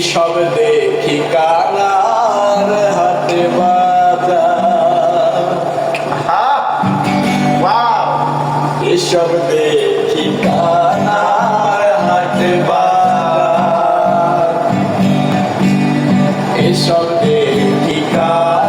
সব দেখি কানার হাতে বাজা। হ্যাঁ, এসব দেখি কানার হাতে বাজা। এসব দেখি কানার